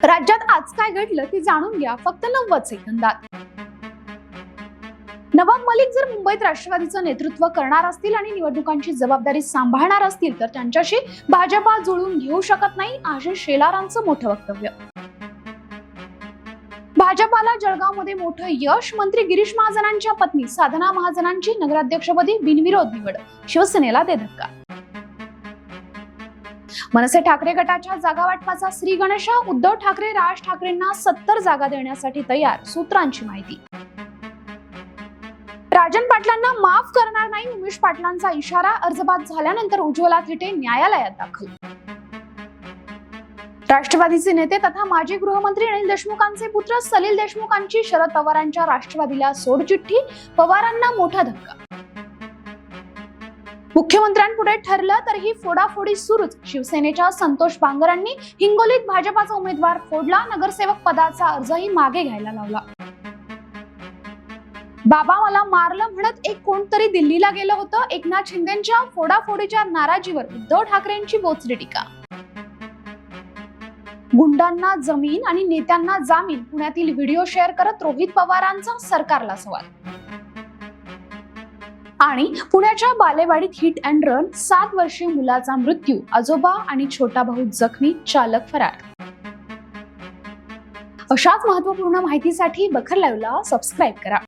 राज्यात आज काय घडलं ते जाणून घ्या फक्त नव्वद सेकंदात. नवाब मलिक जर मुंबईत राष्ट्रवादीचं नेतृत्व करणार असतील आणि निवडणुकांची जबाबदारी सांभाळणार असतील तर त्यांच्याशी भाजपा जुळून घेऊ शकत नाही आशिष शेलारांचं मोठं वक्तव्य. भाजपाला जळगावमध्ये मोठं यश मंत्री गिरीश महाजनांच्या पत्नी साधना महाजनांची नगराध्यक्षपदी बिनविरोध निवड शिवसेनेला ते धक्का. मनसे ठाकरे गटाच्या जागा वाटपाचा श्री गणेशा उद्धव ठाकरे राज ठाकरेंना सत्तर जागा देण्यासाठी तयार सूत्रांची माहिती. राजन पाटलांना माफ करणार नाही उमेश पाटलांचा इशारा अर्जबाद झाल्यानंतर उज्ज्वला थिटे न्यायालयात दाखल. राष्ट्रवादीचे नेते तथा माजी गृहमंत्री अनिल देशमुखांचे पुत्र सलील देशमुखांची शरद पवारांच्या राष्ट्रवादीला सोडचिठ्ठी पवारांना मोठा धक्का. मुख्यमंत्र्यांपुढे ठरलं तर ही फोडाफोडी सुरूच. शिवसेनेच्या संतोष बांगरांनी हिंगोलीत भाजपाचा उमेदवार फोडला नगरसेवक पदाचा अर्जही मागे घ्यायला लावला. बाबा मला मारलं म्हणत एक कोणतरी दिल्लीला गेलं होतं. एकनाथ शिंदेच्या फोडाफोडीच्या नाराजीवर उद्धव ठाकरेंची बोचली टीका. गुंडांना जमीन आणि नेत्यांना जामीन पुण्यातील व्हिडिओ शेअर करत रोहित पवारांचा सरकारला सवाल आणि पुण्याच्या बालेवाडीत हिट अँड रन सात वर्षीय मुलाचा मृत्यू आजोबा आणि छोटा भाऊ जखमी चालक फरार. अशाच महत्त्वपूर्ण माहितीसाठी बखर लाईव्हला सबस्क्राईब करा.